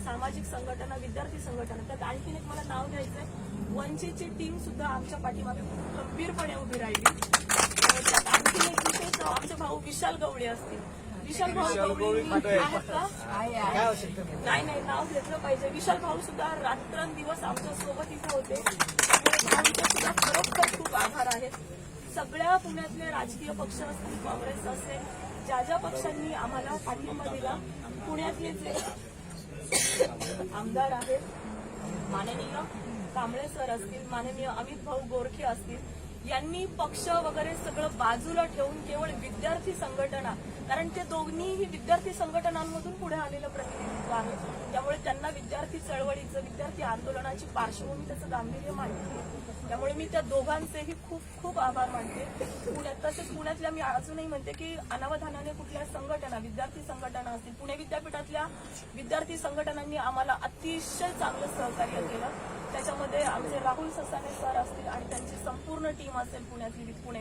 सामाजिक संघटना विद्यार्थी संघटना त्यात आणखीन एक मला नाव घ्यायचंय. वंचितची टीम सुद्धा आमच्या पाठीमागे खूप खंबीरपणे उभी राहिली. त्यात आणखीन एक विशेष आमचे भाऊ विशाल गवळे असतील. विशाल भाऊ गवळी आहेत का? नाही नाही नाव घेतलं पाहिजे. विशाल भाऊ सुद्धा रात्रंदिवस आमच्यासोबत इथे होते. सुद्धा खरोखर खूप आभार आहेत सगळ्या पुण्यातले राजकीय पक्ष असतील काँग्रेस असेल ज्या ज्या पक्षांनी आम्हाला पाठिंबा दिला पुण्यातले जे आमदार आहेत. माननीय कांबळे सर असतील माननीय अमित भाऊ गोरखे असतील यांनी पक्ष वगैरे सगळं बाजूला ठेवून केवळ विद्यार्थी संघटना कारण ते दोन्हीही विद्यार्थी संघटनांमधून पुढे आलेलं प्रतिनिधित्व आहे. त्यामुळे त्यांना विद्यार्थी चळवळीचं विद्यार्थी आंदोलनाची पार्श्वभूमी त्याचं गांभीर्य माहिती आहे. त्यामुळे मी त्या दोघांचेही खूप खूप आभार मानते. पुण्यात तसेच पुण्यातल्या मी अजूनही म्हणते की अनावधानाने कुठल्या संघटना विद्यार्थी संघटना असतील पुणे विद्यापीठातल्या विद्यार्थी संघटनांनी आम्हाला अतिशय चांगलं सहकार्य केलं. त्याच्यामध्ये आमचे राहुल ससाने सर असतील आणि त्यांची संपूर्ण टीम असेल पुण्यातली पुणे